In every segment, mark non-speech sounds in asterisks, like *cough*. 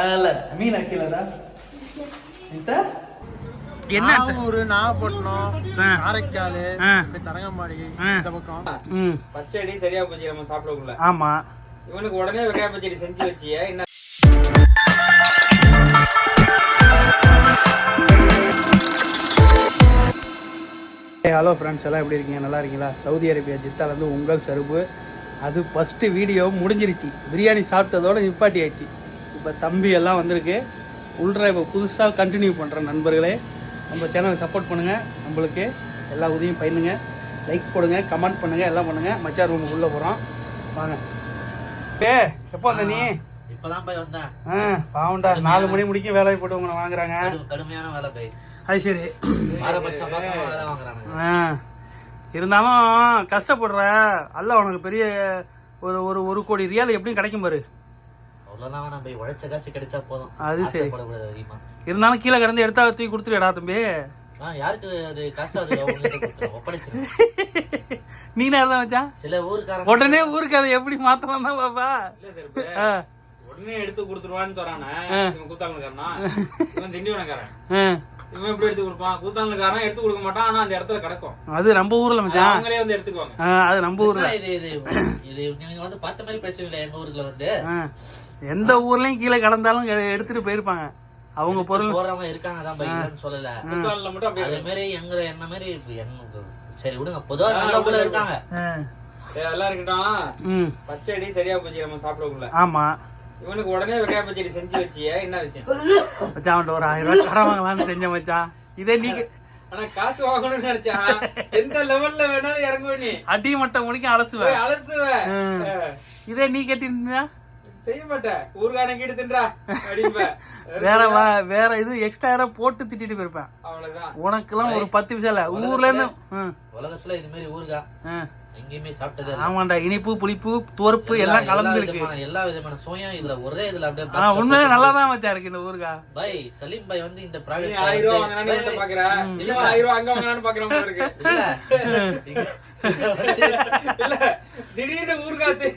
ಅಲ್ಲ ಮೀನ್ ಹಾಕಿಲ್ಲದ ಎಂತ என்ன நாகூர் நாகப்பட்டினம் ஆ. காரைக்கால் ஆ. இப்படி தரங்கம்பாடி ஆ. இந்த பக்கம் ம் பச்சடி சரியா போச்சு நம்ம சாப்பிடக்குள்ள ஆமா இவனுக்கு உடனே வெங்காய பச்சடி செஞ்சு வச்சிய என்ன ஹலோ ஃப்ரெண்ட்ஸ் எல்லாம் எப்படி இருக்கீங்க நல்லா இருக்கீங்களா சவுதி அரேபியா ஜித்தாலேருந்து உங்கள் சருப்பு அது ஃபஸ்ட்டு வீடியோ முடிஞ்சிருச்சு பிரியாணி சாப்பிட்டதோட நிப்பாட்டியாச்சு இப்போ தம்பி எல்லாம் வந்திருக்கு. உள்ற இப்போ புதுசாக கண்டினியூ பண்ணுற நண்பர்களே நம்ம சேனலை சப்போர்ட் பண்ணுங்கள் நம்மளுக்கு எல்லா உதவியும் பயினுங்க. லைக் போடுங்க கமெண்ட் பண்ணுங்கள் எல்லாம் பண்ணுங்கள் மச்சார் ரூமுக்கு உள்ளே போகிறோம் வாங்க. ஏ எப்போ வந்த நீ? இப்பதான் போய் வந்தேன். ஆ பாவண்டா நாலு மணி முடிக்கும் வேலையை போட்டு உங்களை வாங்குறாங்க. கடு- கடுமையான வேலை போய். அது சரி. வேலை வாங்குறானுங்க. ஆ. இருந்தாலும் கஷ்டப்படுற. அல்ல உனக்கு பெரிய ஒரு ஒரு ஒரு கோடி ரியால் எப்படியும் கிடைக்கும் பாரு. அவ்வளோலாம் வேணாம் போய் உழைச்ச காசு கிடைச்சா போதும். அது சரி. அதிகமா. இருந்தாலும் கீழே கிடந்து எடுத்தா தூக்கி கொடுத்துருடா தம்பி. ஆ யாருக்கு அது காசு அது *laughs* நீ நேரம் தான் வச்சான் சில ஊருக்காரங்க உடனே ஊருக்கு அதை எப்படி மாத்தலாம் தான் பாப்பா? இல்ல சார் ஆ, உடனே எடுத்து கொடுத்துருவான்னு சொல்றானே இவன் கூத்தாங்கக்காரனா திண்டிவனக்காரன். இவன் எப்படி எடுத்து கொடுப்பான்? கூத்தாங்கக்காரன் எடுத்து கொடுக்க மாட்டான் ஆனா அந்த இடத்துல கிடக்கும். அது நம்ம ஊர்ல மச்சான். அவங்களே வந்து எடுத்துக்குவாங்க. அது நம்ம ஊர்ல. இது இது இது நீங்க வந்து பார்த்த மாதிரி பேசுவீங்களா எங்க ஊர்ல வந்து. எந்த ஊர்லயும் கீழே கடந்தாலும் எடுத்துட்டு போயிருப்பாங்க. அவங்க பொருள் போறவங்க இருக்காங்க தான் இல்லைன்னு சொல்லல. அதே மாதிரி எங்க என்ன மாதிரி சரி விடுங்க பொதுவா நல்ல ஊர்ல இருக்காங்க. எல்லாம் இருக்கட்டும். பச்சடி சரியா போச்சு நம்ம சாப்பிடக்குள்ள. ஆமா. இவனுக்கு உடனே வெங்காய பச்சடி செஞ்சு வச்சிய என்ன விஷயம்? மச்சான் அவன்கிட்ட ஒரு ஆயிரம் ரூபாய் கடன் வாங்கலாம்னு செஞ்சேன் மச்சான். இதே நீங்க ஆனா காசு வாங்கணும்னு நினைச்சா எந்த லெவல்ல வேணாலும் இறங்குவ நீ. அடி மட்டம் முடிக்கும் அலசுவேன். போய் அலசுவ ம். ஆ. இதே நீ கட்டிருந்தா? செய்ய மாட்டேன். ஊர்கானம் கீடு தின்றா *laughs* வேற வேற இது எக்ஸ்ட்ரா யாரோ போட்டு திட்டிட்டு போயிருப்பேன். அவ்வளவுதான். உனக்கெல்லாம் ஒரு பத்து விஷயம் இல்ல. ஊர்ல இருந்து உலகத்துல இது மாதிரி ஊருகா. எங்கேயுமே சாப்பிட்டதே. ஆமாண்டா இனிப்பு புளிப்பு துவர்ப்பு எல்லா- எல்லாம் எல்லா கலந்து இருக்கு எல்லா விதமான சுயம் இதுல ஒரே இதுல அப்படியே உண்மையிலே நல்லா தான் மச்சான் இருக்கு இந்த ஊருக்கா பாய் சலீம் பாய் வந்து இந்த ப்ராடக்ட் ஆயிரம் ரூபா வாங்கினான்னு இவன்ட்ட பாக்குற. இல்ல. ஆயிரம் ரூபா அங்க வாங்கினான்னு பாக்குற மாதிரி இருக்கு. *laughs* இல்ல திடீர்னு ஊர்காத்து.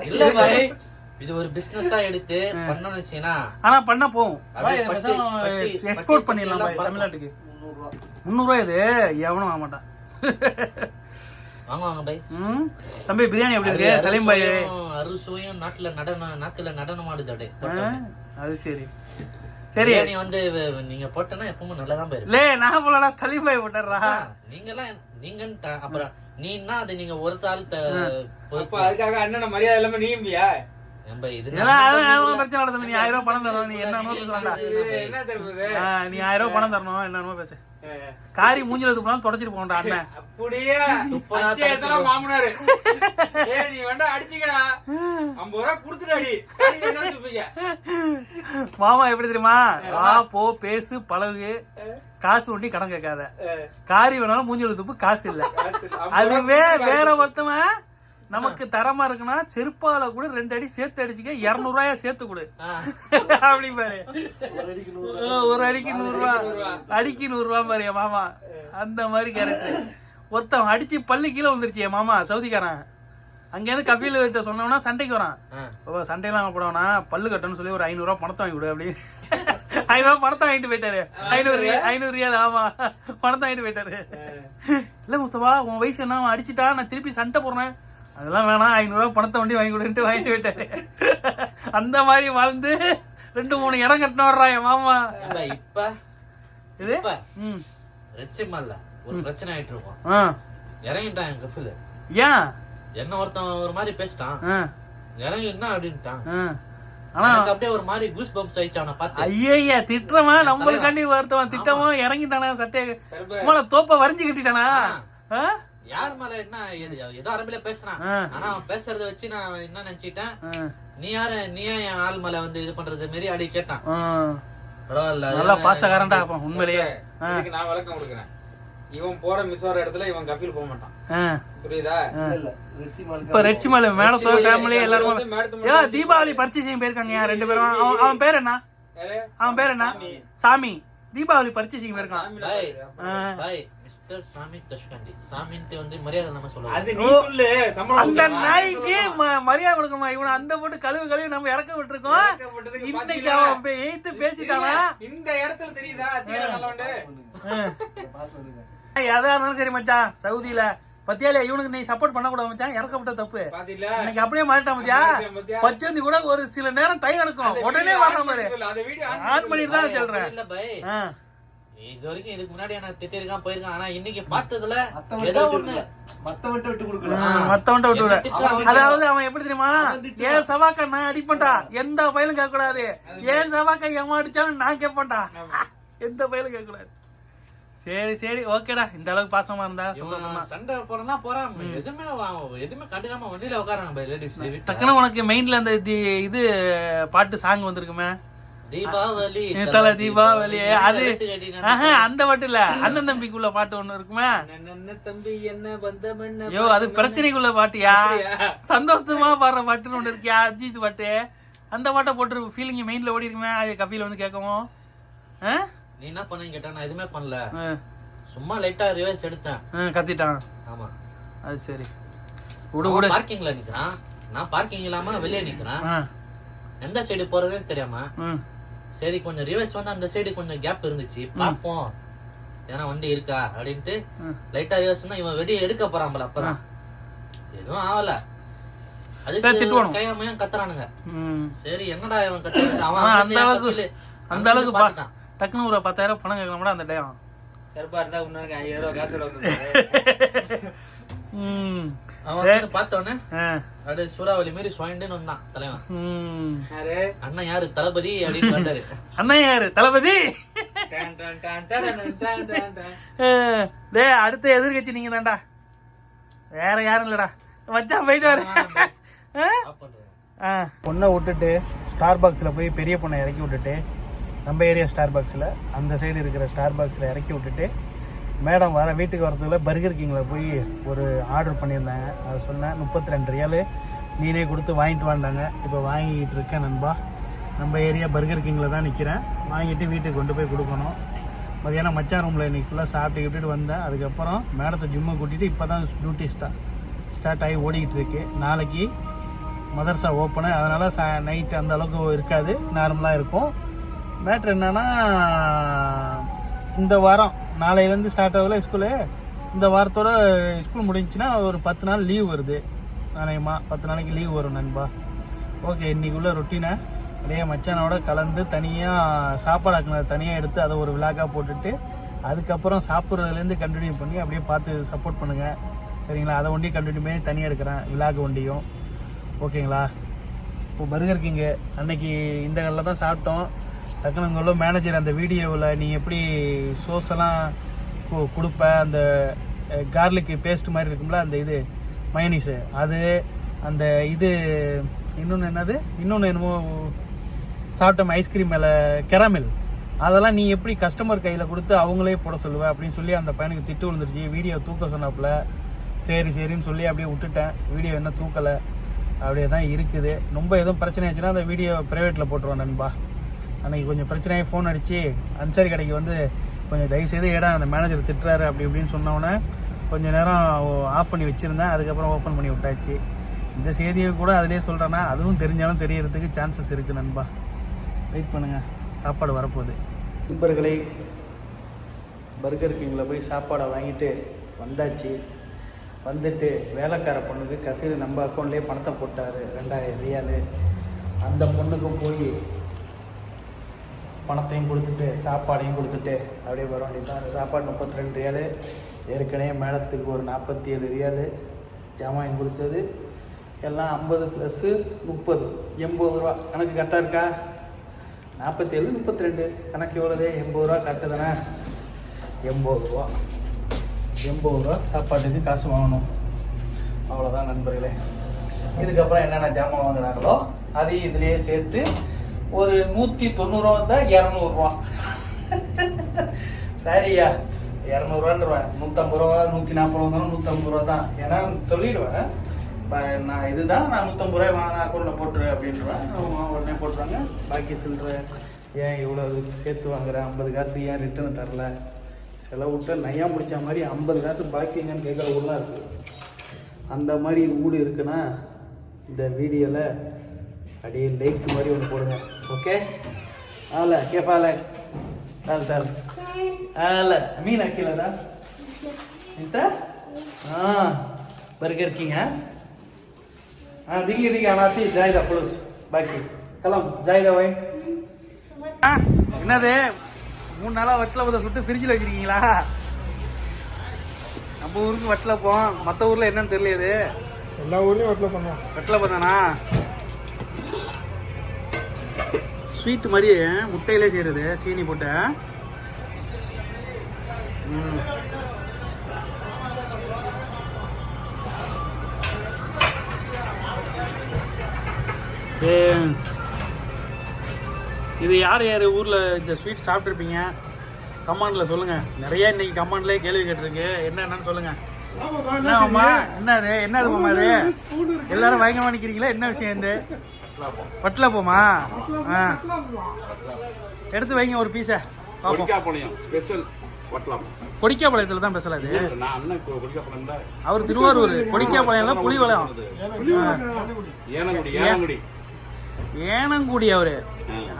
இல்ல பாய் இது ஒரு பிசினஸா எடுத்து பண்ணணும்னு வச்சீங்கன்னா ஆனா பண்ண பட்டி- எக்ஸ்போர்ட் பண்ணிடலாம் பாய். தமிழ்நாட்டுக்கு. முந்நூறுவா. இது? எவனும் வாங்க மாட்டான்? தம்பி பிரியாணி எப்படி இருக்கு? சலீம் பாய். அறுசுவையும் நாட்டுல நடனம் நாக்குல நடனம் ஆடுது அது சரி. சரி. பிரியாணி வந்து நீங்க போட்டனா எப்பவும் நல்லதான் போயிருக்கு லே நான் போலடா சலீம் பாய் போட்டுறா நீங்க எல்லாம் நீங்கன்ட்டா அப்புறம் நீன்னா அது நீங்க ஒருத்த ஆள் த- அப்ப அதுக்காக அண்ணன் மரியாதை இல்லாம நீம்பியா நீ ஆயிரம் ரூபாய் பணம் தரணும் நீ என்னமோ பேசலாம்டா என்ன சொல்றது? ஆ, நீ ஆயிரம் ரூபாய் பணம் தரணும் என்னமோ பேசு. காரி மூஞ்சில துப்புனாலும் தொடச்சிட்டு போகண்டா அண்ணன் *laughs* அப்படியே? துப்புனா அச்சேசலாம் மாமனாரு. *laughs* ஏய் நீ வேண்டா அடிச்சுக்கடா. ஐம்பது ரூபா குடுத்துடாடி என்ன துப்பிக்க? மாமா எப்படி தெரியுமா? வா போ பேசு பழகு. காசு ஒண்டி கடன் கேட்காத. காரி வேணாலும் மூஞ்சில துப்பு காசு இல்ல. அதுவே வேற ஒருத்தவன் நமக்கு தரமா இருக்குன்னா செருப்பால கூட ரெண்டு அடி சேர்த்து அடிச்சுக்க இருநூறு ரூபாயா சேர்த்து கொடு. அப்படி பாரு. ஒரு அடிக்கு நூறு ரூபா. அடிக்கு நூறு ரூபா. பாரு என் மாமா. அந்த மாதிரி கேரக்டர் ஒருத்தன் அடிச்சு பல்லு கீழே வந்துருச்சு என் மாமா சவுதிக்காரன். அங்கேருந்து கபில் கிட்ட சொன்னோம்னா சண்டைக்கு வரான். ஓ சண்டையெல்லாம் போடவனா பல்லு கட்டணும்னு சொல்லி ஒரு ஐநூறு ரூபா பணத்தை வாங்கி கொடு அப்படி. ஐநூறு ரூபா பணத்தை வாங்கிட்டு போயிட்டாரு. ஐநூறு ஐநூறு ரியால் ஆமா. பணத்தை வாங்கிட்டு போயிட்டாரு. இல்ல முஸ்தபா உன் வயசு என்ன? அவன் அடிச்சிட்டா நான் திருப்பி சண்டை போடுறேன். அதெல்லாம் வேணாம் ஐநூறு ரூபா பணத்தை வண்டி வாங்கி கொடுன்ட்டு வாங்கிட்டு போயிட்டாரு. அந்த மாதிரி வாழ்ந்து ரெண்டு மூணு இடம் கட்டின வர்றா என் மாமா. இப்ப? இது? ம். ரெச்சிமல்ல ஒரு பிரச்சனை ஆயிட்டு இருக்கோம். ஆ. இறங்கிட்டான் என் கஃபில். ஏன்? என்ன ஒருத்தன் ஒரு மாதிரி பேசிட்டான். இறங்கி என்ன அப்படின்ட்டான். அப்படியே ஒரு மாதிரி கூஸ் பம்ப்ஸ் ஆயிடுச்சு அவனை பார்த்து. ஐயா திட்டுறவன் நம்மளுக்காண்டி வருத்தவன் திட்டவன் இறங்கிட்டானா சட்டையை உங்களை தோப்ப வரைஞ்சு கட்டிட்டானா? யார் மேல என்ன எது- ஏதோ அரபில பேசுறான். ஆனா அவன் பேசுறத வச்சு நான் என்ன நினைச்சிட்டேன். நீ யாரு? நீ ஏன் என் ஆள் மேல வந்து இது பண்றது? மாரி அடி கேட்டான். நல்லா பாசக்காரன்டா அப்ப உண்மையிலேயே. இதுக்கு நான் விளக்கம் கொடுக்குறேன். இவன் போற மிஸ் வர இடத்துல இவன் கபில் போக மாட்டான். புரியுதா? இப்ப ரெச்சி மலை சொல்ல ஃபேமிலி எல்லாரும் எல்லாரும் வந்து மேடத்து ஏ தீபாவளி பர்ச்சேசிங் போயிருக்காங்க ஏன் ரெண்டு பேரும்? அவன் பேர் என்ன? அவன் பேர் என்ன? சாமி. தீபாவளி பர்ச்சேசிங் போயிருக்கான் மிஸ்டர் சாமி தஷ்கண்டி. சாமின்ட்டு வந்து மரியாதை நம்ம சொல்லுவோம் அது நீ சொல்லு சம்பளம் அந்த? நாய்க்கு ம- மரியாதை கொடுக்கணுமா? இவனை அந்த போட்டு கழுவு கழுவி நம்ம இறக்க விட்டுருக்கோம் இன்னைக்கு? அவன் எய்த்து பேசிட்டானா? இந்த இடத்துல தெரியுதா? தீர நல்லவண்டு எதா இருந்தாலும் சரி மச்சான். சவுதியில பத்தியாலே இவனுக்கு நீ சப்போர்ட் பண்ண கூடாது மச்சான். இறக்கப்பட்ட தப்பு. இன்னைக்கு அப்படியே மாறிட்டான் பாத்தியா? பச்சந்தி கூட ஒரு சில நேரம் டைம் எடுக்கும். உடனே வரணும் பாரு ஆன் பண்ணிட்டு தான் சொல்றேன். இல்ல பை. ஆ. இது வரைக்கும் இதுக்கு முன்னாடி எனக்கு திட்டிருக்கான் போயிருக்கான். ஆனா இன்னைக்கு பார்த்ததுல ஏதோ விட்டு ஒண்ணு. மத்தவன்ட்ட விட்டு கொடுக்கல. மத்தவன்ட்ட விட்டு விட. அதாவது அவன் எப்படி தெரியுமா. ஏன் சவாக்கா நான் அடிப்பேன்டா? எந்த பயிலும் கேட்க கூடாது ஏன் சவாக்கா எவன் அடிச்சாலும் நான் கேட்பேன்டா. எந்த பயிலும் கேட்க கூடாது சரி சரி ஓகேடா. இந்த அளவுக்கு பாசமா இருந்தா சந்தோஷம். சண்டை போறனா. போறான் எதுவுமே எதுவுமே கண்டுக்காம வண்டியில உட்காரான் பை லேடிஸ் டக்குனு உனக்கு மெயின்ல அந்த இது பாட்டு சாங் வந்திருக்குமே. தீபாவளி தல தீபாவளி அது. அந்த பாட்டு இல்ல அண்ணன் தம்பிக்குள்ள பாட்டு ஒண்ணு இருக்குமே. என்ன தம்பி என்ன பந்தம் ஐயோ அது பிரச்சனைக்குள்ள பாட்டியா? சந்தோஷமா பாடுற பாட்டுன்னு ஒண்ணு இருக்கியா அஜித் பாட்டு? அந்த பாட்டை போட்டு ஃபீலிங் மெயின்ல ஓடி இருக்குமே அது கபில வந்து கேட்கவும். ஆ? நீ என்ன பண்ணேன்னு கேட்டா நான் எதுவுமே பண்ணல. சும்மா லைட்டா ரிவர்ஸ் எடுத்தேன். கத்திட்டான். ஆமா. அது சரி. விடு விடு. பார்க்கிங்ல நிக்கிறான். நான் பார்க்கிங் இல்லாம வெளியே நிக்கிறேன். எந்த சைடு போறதுன்னு தெரியாம சரி கொஞ்சம் ரிவர்ஸ் வந்து அந்த சைடு கொஞ்சம் கேப் இருந்துச்சு. பார்ப்போம். ஏன்னா வண்டி இருக்கா அப்படின்ட்டு. லைட்டா ரிவர்ஸ் நான் இவன் வெடியை எடுக்க போறான் போல அப்பதான் எதுவும் ஆகல. சரி, அதுக்கு. கையாமையும் கத்துறானுங்க. சரி என்னடா இவன் கத்துறான் அவன் அந்த அளவுக்கு அந்த அளவுக்கு பார்த்துட்டான். டக்குன்னு ஒரு பத்தாயிரம் பணம் கேட்கலாம்டா அந்த டைம் சிறப்பா இருந்தா இன்னொரு ஐயாயிரம் ரூபாய் காசு ம். அவன் வந்து பார்த்தோன்னே அப்படியே சூறாவளி மாரி சுவாயிண்டுன்னு வந்தான் தலைவன். யாரு? அண்ணன் யாரு? தளபதி அப்படின்னு வந்தாரு. அண்ணன் யாரு? தளபதி? டே அடுத்த எதிர்கட்சி நீங்க தான்டா. வேற யாரும் இல்லடா. வச்சா போயிட்டு வர. பொண்ணை விட்டுட்டு ஸ்டார் பாக்ஸில் போய் பெரிய பொண்ணை இறக்கி விட்டுட்டு நம்ம ஏரியா ஸ்டார் பாக்ஸில் அந்த சைடு இருக்கிற ஸ்டார் பாக்ஸில் இறக்கி விட்டுட்டு மேடம் வர வீட்டுக்கு வரதுக்குள்ள பர்கர் கிங்கில் போய் ஒரு ஆர்டர் பண்ணியிருந்தாங்க. அதை சொன்னேன் முப்பத்தி ரெண்டு ரியாலு நீனே கொடுத்து வாங்கிட்டு வந்தாங்க இப்போ வாங்கிக்கிட்டு இருக்கேன் நண்பா. நம்ம ஏரியா பர்கர் கிங்கில் தான் நிற்கிறேன் வாங்கிட்டு வீட்டுக்கு கொண்டு போய் கொடுக்கணும். மதியானம் மச்சான் ரூமில் இன்றைக்கி ஃபுல்லாக சாப்பிட்டு கிட்டுட்டு வந்தேன். அதுக்கப்புறம் மேடத்தை ஜிம்மை கூட்டிகிட்டு இப்போ தான் டியூட்டி ஸ்டார்ட் ஸ்டார்ட் ஆகி ஓடிக்கிட்டு இருக்கு. நாளைக்கு மதர்சா ஓப்பனு அதனால் ச நைட் அந்த அளவுக்கு இருக்காது. நார்மலாக இருக்கும். மேட்ரு என்னன்னா இந்த வாரம் நாளையிலேருந்து ஸ்டார்ட் ஆகல ஸ்கூலு இந்த வாரத்தோட ஸ்கூல் முடிஞ்சுன்னா ஒரு பத்து நாள் லீவ் வருது. நாணயமா பத்து நாளைக்கு லீவ் வரும் நண்பா. ஓகே இன்றைக்குள்ள ரொட்டீனை அப்படியே மச்சானோட கலந்து தனியாக சாப்பாடு ஆக்கினதை தனியாக எடுத்து அதை ஒரு விழாக்காக போட்டுட்டு அதுக்கப்புறம் சாப்பிட்றதுலேருந்து கண்டினியூ பண்ணி அப்படியே பார்த்து சப்போர்ட் பண்ணுங்கள் சரிங்களா? அதை ஒண்டியும் கண்டினியூ பண்ணி தனியாக எடுக்கிறேன் விழாக்கு ஒண்டியும். ஓகேங்களா இப்போ பர்கர் கிங்கு அன்னைக்கு இந்த கடையில் தான் சாப்பிட்டோம். டக்குனு அங்கே உள்ள மேனேஜர் அந்த வீடியோவில் நீ எப்படி சோஸ் எல்லாம் கொடுப்ப? அந்த கார்லிக் பேஸ்ட் மாதிரி இருக்கும்ல அந்த இது மயனிஸு அது அந்த இது இன்னொன்று என்னது? இன்னொன்று என்னமோ சாப்பிட்டோம் ஐஸ்கிரீம் மேலே கெராமில் அதெல்லாம் நீ எப்படி கஸ்டமர் கையில் கொடுத்து அவங்களே போட சொல்லுவேன் அப்படின்னு சொல்லி அந்த பையனுக்கு திட்டு விழுந்துருச்சு. வீடியோ தூக்க சொன்னாப்புல. சரி சரின்னு சொல்லி அப்படியே விட்டுட்டேன். வீடியோ என்ன தூக்கலை? அப்படியே தான் இருக்குது. ரொம்ப எதுவும் பிரச்சனை ஆச்சுன்னா அந்த வீடியோ ப்ரைவேட்டில் போட்டுருவோம் நண்பா. அன்றைக்கி கொஞ்சம் பிரச்சனையாக ஃபோன் அடித்து அன்சாரி கடைக்கு வந்து கொஞ்சம் தயவுசெய்து ஏடா அந்த மேனேஜர் திட்டுறாரு அப்படி இப்படின்னு சொன்னோன்னே கொஞ்சம் நேரம் ஆஃப் பண்ணி வச்சுருந்தேன். அதுக்கப்புறம் ஓப்பன் பண்ணி விட்டாச்சு. இந்த செய்தியை கூட அதிலே சொல்கிறேன்னா அதுவும் தெரிஞ்சாலும் தெரியறதுக்கு சான்சஸ் இருக்குது நண்பா. வெயிட் பண்ணுங்கள் சாப்பாடு வரப்போகுது. நண்பர்களை பர்கர் கிங்கில் போய் சாப்பாடை வாங்கிட்டு வந்தாச்சு. வந்துட்டு வேலைக்கார பொண்ணுக்கு கஃபீல் நம்ம அக்கௌண்ட்லேயே பணத்தை போட்டார் ரெண்டாயிரம் ரியாலு. அந்த பொண்ணுக்கும் போய் பணத்தையும் கொடுத்துட்டு சாப்பாடையும் கொடுத்துட்டு அப்படியே வர வேண்டியதான் சாப்பாடு முப்பத்தி ரெண்டு ரியாலு ஏற்கனவே மேடத்துக்கு ஒரு நாற்பத்தி ஏழு ரியாலு ஜாமான் கொடுத்தது. எல்லாம் ஐம்பது ப்ளஸ்ஸு முப்பது எண்பது ரூபா. கணக்கு கரெக்டாக இருக்கா? நாற்பத்தி ஏழு முப்பத்தி ரெண்டு கணக்கு எவ்வளோது எண்பது ரூபா கரெக்டு தானே? எண்பது ரூபா. எண்பது ரூபா சாப்பாட்டுக்கு காசு வாங்கணும். அவ்வளோதான் நண்பர்களே. இதுக்கப்புறம் என்னென்ன ஜாமான் வாங்குறாங்களோ அதையும் இதுலேயே சேர்த்து ஒரு நூற்றி தொண்ணூறுவா தான் இரநூறுவா சரியா? இரநூறுவான்றேன் நூற்றம்பது ரூபா நூற்றி நாற்பது ரூபா இருந்தாலும் நூற்றம்பது ரூபா தான். ஏன்னா சொல்லிடுவேன். ப- நான் இதுதான் நான் நூற்றம்பது ரூபாய் வாங்க அக்கௌண்ட்டில் போட்டுரு அப்படின்றவேன். அவங்க உடனே போட்டுருவாங்க. பாக்கி சில்லற ஏன் இவ்வளோ சேர்த்து வாங்குறேன் ஐம்பது காசு ஏன் ரிட்டர்ன் தரல? செலவுட்டு நையா முடிச்ச மாதிரி ஐம்பது காசு பாக்கி எங்கன்னு கேட்குற ஊர்லாம் இருக்குது அந்த மாதிரி வீடு இருக்குன்னா இந்த வீடியோவில் அப்படியே லைக் மாதிரி ஒன்று போடுங்க. اوكي هلا كيف حالك؟ تعال تعال هلا مين اكل هذا؟ انت؟ اه برجر كينج ها؟ اه دقيقة دقيقة انا اعطيك زايدة فلوس باقي كلام زايدة وين؟ ها என்னது மூணு நாளாக வட்டில் ஊற்ற சுட்டு ஃப்ரிட்ஜில் வச்சுருக்கீங்களா நம்ம ஊருக்கு வட்டில் போவோம் மற்ற ஊரில் என்னன்னு தெரியலையே எல்லா ஊர்லேயும் வட்டில் பண்ணுவோம் வட்டில் பண்ணானா ஸ்வீட் மாதிரி முட்டையிலே செய்கிறது சீனி போட்டு. இது யார் யார் ஊரில் இந்த ஸ்வீட் சாப்பிட்ருப்பீங்க கமாண்டில் சொல்லுங்கள் நிறைய இன்னைக்கு கமாண்ட்லேயே கேள்வி கேட்டிருக்கு. என்ன என்னன்னு சொல்லுங்கள் என்ன மாமா என்ன அது எல்லாரும் பயங்கரமா நிக்கிறீங்களா? என்ன விஷயம் இது? வட்டல போமா ஆ. எடுத்து வைங்க ஒரு பீஸை கொடிக்காப்பாளையத்தில் தான் பேசல அது. அவர் திருவாரூர் கொடிக்காப்பாளையம்ல புலிவளையம் ஏனங்குடி ஏனங்குடி. அவரு.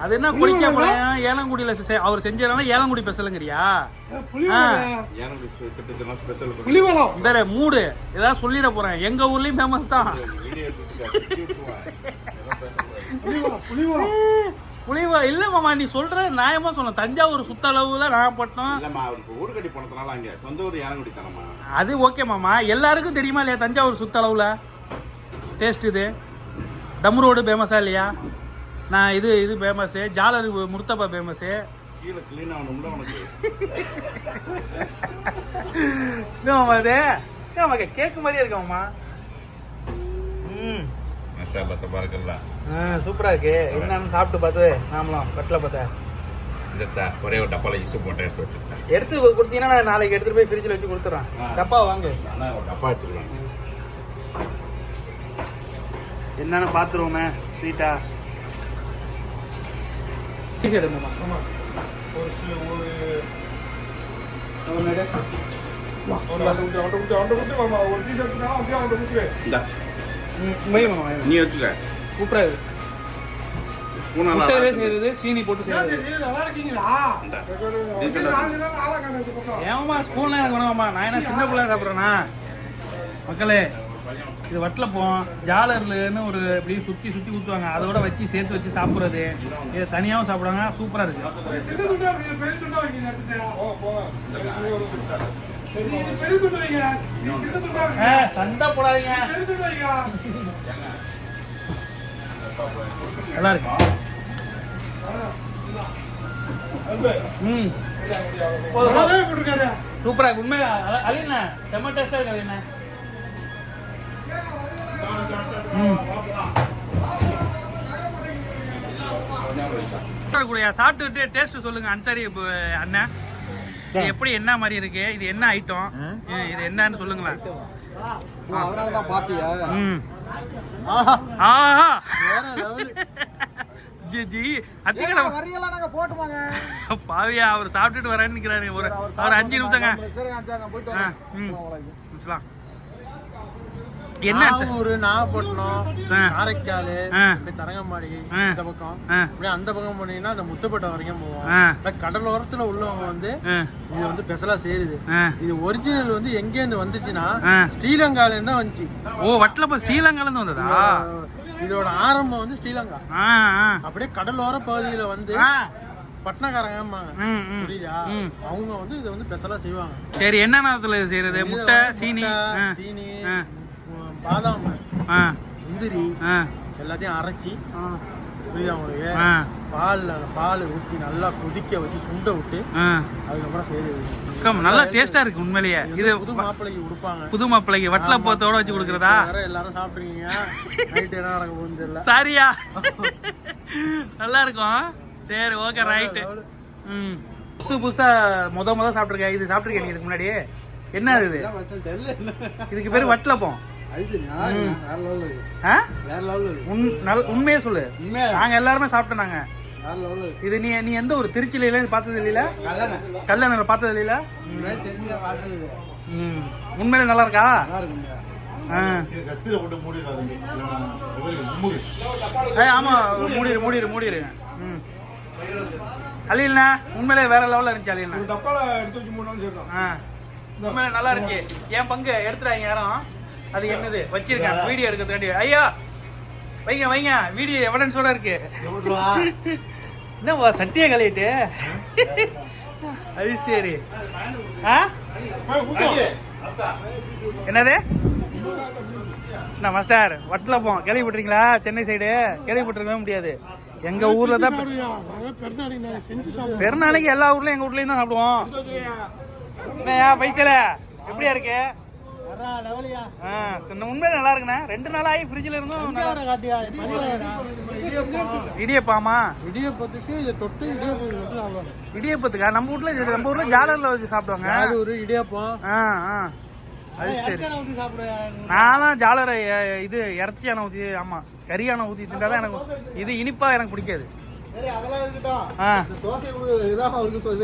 அது என்ன கொடிக்காப்பாளையம் ஏலங்குடியில அவர் செஞ்சதுனால ஏலங்குடி பேசலங்கிறியா? ஆ. ஏனங்குடி திட்டத்தினா ஸ்பெஷல் இந்த மூடு. ஏதாவது சொல்லிட போறேன். எங்க ஊர்லயும் ஃபேமஸ் தான். புலிவா இல்ல மாமா நீ சொல்ற நியாயமா சொன்ன தஞ்சாவூர் சுத்த அளவுல நாகப்பட்டினம் இல்லம்மா அவருக்கு ஊரு கட்டி போனதுனால அங்க சொந்த ஊர் ஏனங்குடி தானம்மா. அது ஓகே மாமா. எல்லாருக்கும் தெரியுமா இல்லையா தஞ்சாவூர் சுத்த அளவுல? டேஸ்ட் இது. தம் ரோடு ஃபேமஸா இல்லையா? நான் இது இது ஃபேமஸ் ஜாலர் முர்த்தபா ஃபேமஸ் கீழே கிளீன் ஆகணும்ல உனக்கு. *laughs* இது. மாமா கேக்கு மாதிரியே இருக்கு மாமா. ம் மசாலா பாருக்கல்ல சூப்பரா இருக்கு என்னன்னு சாப்பிட்டு பார்த்து நாமலாம் கட்டில பார்த்தேன் இந்த ஒரே ஒரு டப்பால இசு போட்டு எடுத்து வச்சிருக்கேன் எடுத்து கொடுத்தீங்கன்னா நான் நாளைக்கு எடுத்துட்டு போய் ஃப்ரிட்ஜில் வச்சு கொடுத்துறேன். டப்பா வாங்கு டப்பா எடுத்துக்கலாம் என்னன்னு பார்த்துருவோமே ஸ்வீட்டா ஒரு ஒரு நீ வச்சுக்க சூப்பரா செய்யறது சீனி போட்டு செய்யறது. ஏமாமா ஸ்பூன்லாம் எனக்கு வேணாமா நான் என்ன சின்ன பிள்ளை சாப்பிட்றேனா? மக்களே இது வட்டலப்போம் ஜாலர்லுன்னு ஒரு இப்படி சுற்றி சுற்றி ஊற்றுவாங்க அதோட வச்சு சேர்த்து வச்சு சாப்பிட்றது. இதை தனியாகவும் சாப்பிடுவாங்க. சூப்பராக இருக்கு. சண்டை போடாதீங்க. நல்லா இருக்கு. ம். சூப்பரா இருக்கு. உண்மையா? அ- செம்ம டேஸ்டா இருக்கு அலிண்ணா சாப்பிட்டுட்டு டேஸ்ட் சொல்லுங்க அன்சாரி அண்ணன் இது எப்படி என்ன மாதிரி இருக்கு? இது என்ன ஐட்டம் இது என்னன்னு சொல்லுங்களேன். அதனாலதான் பாத்தியா ம். ஆஹா. ஜி ஜி. அதிகம் வரியெல்லாம் நாங்க போட்டுமாங்க. பாவியா அவர் சாப்பிட்டுட்டு வரேன்னு நிக்கிறாரு. ஒரு ஒரு அஞ்சு நிமிஷங்க. சரி சரி நான் போயிட்டு வரேன். என்ன? நாகூர் நாகப்பட்டினம். காரைக்கால் தரங்கம்பாடி. இந்த பக்கம். அப்படியே அந்த பக்கம் போனீங்கன்னா அந்த முத்துப்பட்டை வரைக்கும் போவோம். கடலோரத்துல உள்ளவங்க வந்து இது வந்து ஸ்பெஷலா சேருது. இது ஒரிஜினல் வந்து எங்கேருந்து வந்துச்சுன்னா. ஸ்ரீலங்கால இருந்து வந்துச்சு. ஓ வட்டலப்ப ஸ்ரீலங்கால இருந்து வந்ததா? இதோட ஆரம்பம் வந்து ஸ்ரீலங்கா. அப்படியே கடலோர பகுதியில வந்து ம், புரியுதா. அவங்க வந்து இதை வந்து ஸ்பெஷலா செய்வாங்க. சரி என்ன நேரத்துல இது செய்யறது? முட்டை சீனி? சீனி பாதாம் ஆ, முந்திரி ஆ, எல்லாத்தையும் அரைச்சி புரியுதா உங்களுக்கு? ஆ, பால்ல பால் ஊற்றி நல்லா கொதிக்க வச்சு சுண்ட விட்டு. அதுக்கப்புறம் செய்யுது கம், நல்லா டேஸ்டா இருக்கு உண்மையிலேயே. இது புது மாப்பிள்ளைக்கு கொடுப்பாங்க. புது மாப்பிள்ளைக்கு வட்டலப்பத்தோட வச்சு கொடுக்கறதா? எல்லாரும் சாப்பிடுறீங்க. நைட் என்ன நடக்க போகுதுன்னு தெரியல. சாரியா? *laughs* நல்லா இருக்கும். சரி ஓகே ரைட்டு ம். புதுசு புதுசா முத முத சாப்பிட்ருக்கேன் இது சாப்பிட்ருக்கேன் நீ இதுக்கு முன்னாடி என்ன இது? இதுக்கு பேர் வட்டலப்பம். உண்மையே சொல்லு. உண்மையா? நாங்க எல்லாருமே சாப்பிட்டோம் நாங்க. இது. நீ நீ எந்த ஒரு திருச்சியில பார்த்தது இல்லையில கல்லணை. பார்த்தது இல்லையில ம். உண்மையிலே நல்லா இருக்கா? ஆமா மூடிடு மூடிடு மூடிடு. ம். அலில்ண்ணா உண்மையிலே வேற லெவலில் இருந்துச்சு அலில்ண்ணா ஒரு டப்பால எடுத்து வச்சு மூணு சேர்த்தான் ஆ. உண்மையிலே நல்லா இருக்கு. என் பங்கு எடுத்துறாங்க யாரும். அது என்னது? வச்சிருக்கேன். வீடியோ எடுக்கிறதுக்காண்டி. ஐயா வைங்க வைங்க. வீடியோ எவிடன்ஸோட இருக்கு. என்ன சட்டியை கழிட்டு அது சரி. என்னது? என்ன மாஸ்டர் வட்டலப்போம் கேள்விப்பட்டிருக்கீங்களா சென்னை சைடு கேள்விப்பட்டிருக்கவே முடியாது. எங்க ஊர்ல தான் பெருநாளைக்கு எல்லா ஊர்லயும் எங்க வீட்லயும் தான் சாப்பிடுவோம். என்னய்யா பைச்சல எப்படியா இருக்கு? சின்ன உண்மையில நல்லா இருக்குண்ணே. ரெண்டு நாள் ஆகி ஃப்ரிட்ஜில் இருந்தும் நல்லா- இடியப்பாமா இடியப்பத்துக்கு இதை தொட்டு இடியப்பம் இடியப்பத்துக்கா? நம்ம இது நம்ம ஊர்ல ஜாலர்ல வச்சு சாப்பிடுவாங்க. அது ஒரு இடியப்பம். ஆ ஆ. அது சரி. நான்லாம் ஜாலரை இது இறச்சி யானை ஊற்றி ஆமா கறி யானை ஊற்றி தின்றாதான் எனக்கு இது இனிப்பா எனக்கு பிடிக்காது.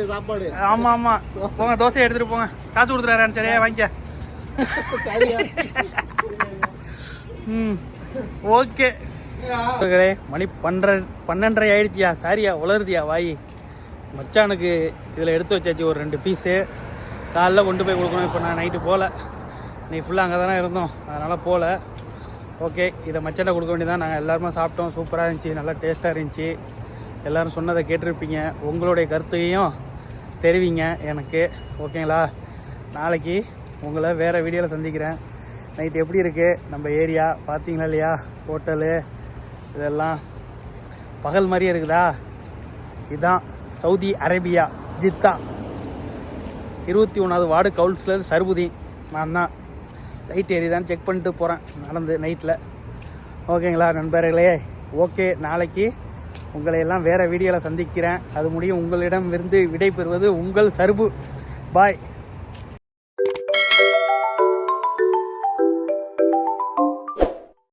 சாப்பாடு. ஆமா ஆமா. போங்க தோசை எடுத்துட்டு போங்க. காசு கொடுத்துறாரு சரியா? வாங்கிக்க. ம் ஓகே. மணி பன்ற பன்னெண்டரை ஆயிடுச்சியா? சாரியா உளருதியா வாய். மச்சானுக்கு இதில் எடுத்து வச்சாச்சு ஒரு ரெண்டு பீஸு. காலைல கொண்டு போய் கொடுக்கணும் இப்போ நான் நைட்டு போகல நீ ஃபுல்லாக அங்கே தானே இருந்தோம். அதனால் போகல ஓகே இதை மச்சாட்ட கொடுக்க வேண்டியதான் நாங்கள் எல்லாருமே சாப்பிட்டோம். சூப்பராக இருந்துச்சு நல்லா டேஸ்ட்டாக இருந்துச்சு. எல்லோரும் சொன்னதை கேட்டிருப்பீங்க. உங்களுடைய கருத்தையும் தெரிவிங்க எனக்கு. ஓகேங்களா? நாளைக்கு உங்களை வேறு வீடியோவில் சந்திக்கிறேன். நைட் எப்படி இருக்குது நம்ம ஏரியா பார்த்தீங்களா இல்லையா? ஹோட்டலு இதெல்லாம் பகல் மாதிரியே இருக்குதா? இதுதான் சவுதி அரேபியா ஜித்தா. இருபத்தி ஒன்றாவது வார்டு கவுன்சிலர் சர்புதீன் நான் தான் லைட் ஏறிதான் செக் பண்ணிட்டு போகிறேன் நடந்து நைட்டில் ஓகேங்களா நண்பர்களே? ஓகே நாளைக்கு உங்களை எல்லாம் வேறு வீடியோவில் சந்திக்கிறேன். அது முடியும் உங்களிடம் இருந்து விடை பெறுவது உங்கள் சர்பு. பாய்